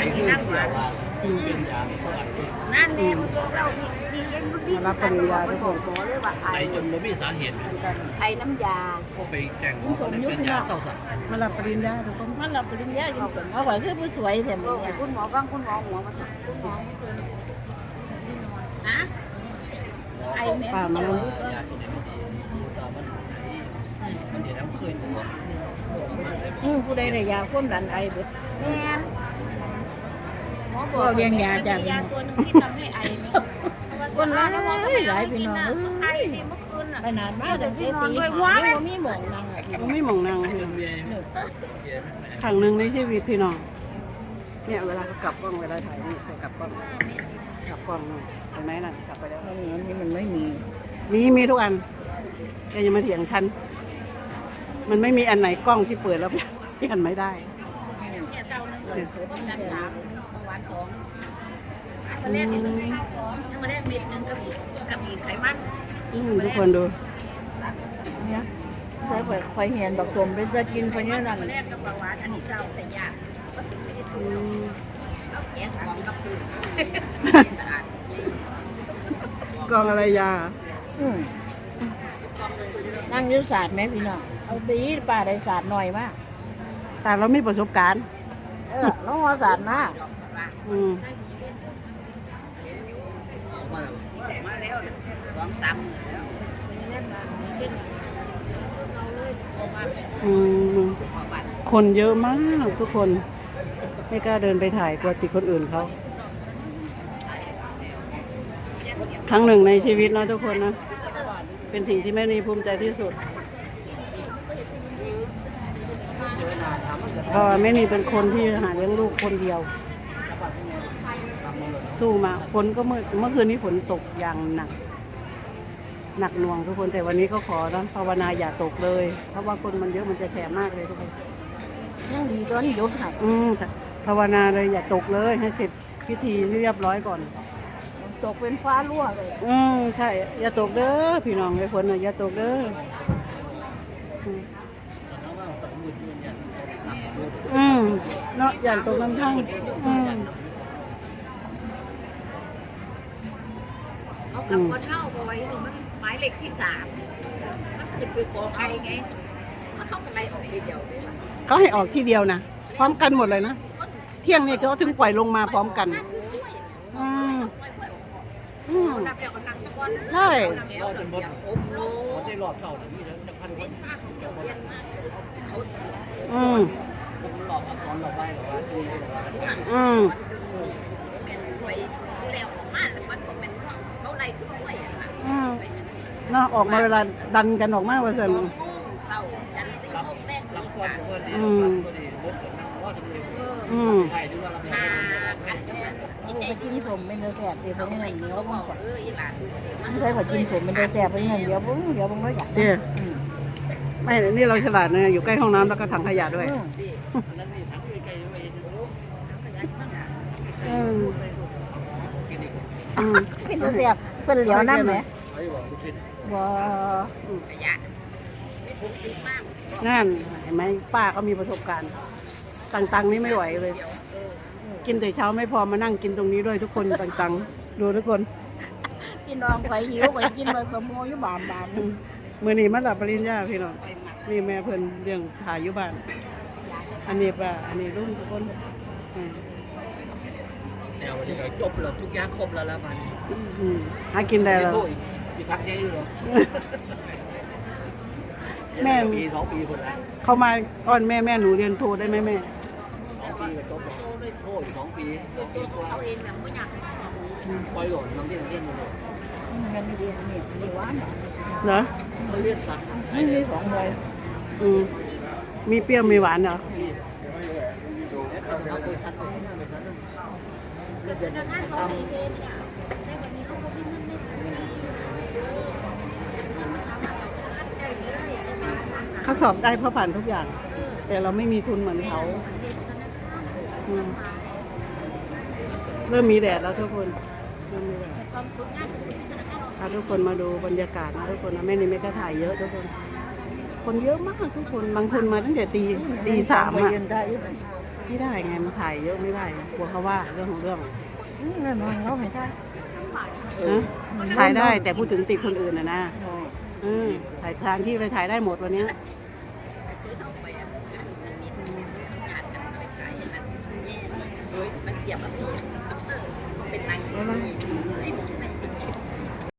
อ้คือเกี่นั่งนั่นแน่มันก็เราที่เย็นมันดีกันมันบอกขอเลยว่าไอไอจนไม่มีสาเหตุไอน้ำยาก็ไปแจ้งหมอว่าเป็นยาเศร้าสัตว์มารับปริญญาทุกคนมันรับปริญญาอยู่กันเอาไว้คือผู้สวยแถมคุณหมอบ้างคุณหมอหัวมันคุณหมอไม่เคยฮะไอแม่ป่ามาลงยาตันี้มันดีตามมันมันเดี๋ยวเราเคยดูว่าอือผู้ใดได้ยาความดันไอเบิดแม่อบอ กก็เรียงยาจากยาตัวนึงที่ทำให้ไอไหมคนหลายหลายพี่น้องไอเอ้ยที่เมื่อคืนน่ะขนาดมากแต่ตีหายังบ่มีหมองนางอะพี่น้มัอนงไม่มองนางเรื่องเมียเมียครั้งหนึ่งในชีวิตพี่น้องเนี่ยเวลาเขากลับกล้องเวลาถ่ายนี่เขากลับกล้องกลับกล้องนี่เห็นไหมน่ะกลับไปแล้วอันนี้มันไม่มี มีมีทุกอันแกยังมาเถียงฉันมันไม่มีอันไหนกล้องที่เปิดแล้วเปลี่ยนไม่ได้ ดน้ำสามเมื่อวานของมาแรกนี่มันยังมาแรกเม็ดนึงกับอีกกับอีกไขมันอืมทุกคนดู เนี่ยใส่ไปคอยเห็นบักสมเป็นจะกินไปเนี่ยนั่นมาแรกกับเบาหวานอันนี้เจ้าแต่ยากอืมเอาแกะของกับปูสะอาดกล้องอะไรยา อืมนั่งยุศาสตร์ไหมพี่น้อง เอาดีป่าได้ศาสตร์หน่อยมากแต่เรามีประสบการณ์ เออน้องเอาศาสตร์มากอืมมาแล้วสองสามหมื่นแล้วอืมคนเยอะมากทุกคน ไม่กล้าเดินไปถ่ายกลัวติดคนอื่นเขาครั้งหนึ่งในชีวิตนะทุกคนนะ เป็นสิ่งที่แม่นีภูมิใจที่สุดเพราะว่าแม่นีเป็นคนที่หาเลี้ยงลูกคนเดียว สู้มาฝนก็เมื่อเมื่อคืนนี้ฝนตกอย่างหนัก หนักหน่วงทุกคนแต่วันนี้ก็ขอนะภาวนาอย่าตกเลย เพราะว่าคนมันเยอะมันจะแฉะมากเลยทุกคนยังดีตอนยศให้อืมแต่ภาวนาเลยอย่าตกเลยให้เสร็จพิธีให้เรียบร้อยก่อน ตกเป็นฟ้ารั่วเลย อืมใช่ อย่าตกเด้อพี่น้องไอ้ฝนน่ะอย่าตกเด้ออืมอืม เนาะอย่าตกน้ำทั้งอืมเอากับคนเท่าก็ไว้นี่มันหมายเลขที่สามมันขึ้นไปกอไอไง มันเข้ากันไรออกทีเดียวเลยว่ะก็ให้ออกที่เดียวนะพร้อมกันหมดเลยนะเที่ยงนี่เขาถึงปล่อยลงมาพร้อมกัน อืมอืมนับเดียวกันนังตะกอนใช่นับเดียวกันเดียวโอ้โหเขาได้รอบเศร้าแต่มีแล้วจะพันคนสร้างเดียวเรียนมากเขาอืมผมรอบซ้อนรอบไปหรือว่าคือหรือว่าอืมเป็นไปแล้วมาแล้วมันก็เป็นเขาไล่ทุกถ้วยอะนะอืมเนาะออกมาเวลาดันกันออกมาว่าสันโมงเศร้ายันสี่โมงแรกรับนี่ก่อนค่ะตัวนี้ตัวนี้รถเกิดน้ำว่าตัวนี้อืมใช่ดูว่าเรามากันเนี่ยเอาไปกินสมเป็นเดือแสบเดี๋ยวไปนี่เหนียวบ้างก่อนเอออีหลานดูดิมันไม่ใช่ผัดกินสมเป็นเดือแสบไปนี่เดี๋ยวบุ้งเดี๋ยวบุ้งไม่อยากเดี๋ยว ไม่นี่เราฉลาดนะอยู่ใกล้ห้องน้ำแล้วก็ถังขยะด้วยดินั้นมีทั้งใกล้ๆด้วยอืมอืมเป็นเดือแสบเป็นเหลียวน้ำไหมไอ้บอกคือบ่ขยะไม่ถูกติดมากนั่นเห็นไหมป้าก็มีประสบการณ์ตังๆนี่ไม่ไหวเลย กินแต่เช้าไม่พอมานั่งกินตรงนี้ด้วยทุกคนตังๆ ดูทุกคนพี่น้องไปหิวไปกินมาสมโมอยู่บานบานอืม มือนี้มาหลับปริญญาพี่น้องนี่แม่เพิ่นเรื่องถ่ายอยู่บ้าน อันนี้ป้าอันนี้ลุงทุกคนอืมแนววันนี้จบแล้วทุกอย่างครบแล้วแล้วมันอืมหากินได้แล้วอีกพักเจ๊อยู่หรอปีสองปีคนละเขามาอ้อนแม่แม่หนูเรียนโทได้ไหมแม่สองปีก็จบโอ้ยสองปีสองปีกว่าเขาเองเนี่ยไม่อยากปล่อยหล่นน้องเรียนเรียน อยู่เงินเดือนนี่มีหวานเหรอมันเรียนสัตว์ไม่มีของเลยอืมมีเปรี้ยวมีหวานเหรอที่เอ็ดสนับบริษัทไปนะบริษัทเกิดเดือนถ้าเขาในเองเนี่ยในวันนี้เขาก็วิ่งเงินไม่สามารถเอาธนาคารได้เลยเขาสอบได้เพราะผ่านทุกอย่าง แต่เราไม่มีทุนเหมือนเขาอืมเริ่มมีแดดแล้วทุกคนเริ่มมีแดดตอนฝึกงาน พาทุกคนมาดูบรรยากาศนะทุกคนนะแม่นี่ไม่กล้าถ่ายเยอะทุกคน คนเยอะมากทุกคนบางคนมาตั้งแต่ตีตีสามไปอะยืนได้อยู่อไม่ได้ไงมันถ่ายเยอะไม่ได้กลัวเขาว่าเรื่องของเรื่องอืมแน่นอนเราให้ได้นะถ่ายได้แต่พูดถึงติดคนอื่นนะนะอืมถ่ายทางที่ไปถ่ายได้หมดวันเนี้ยมันเกี่ยวกับ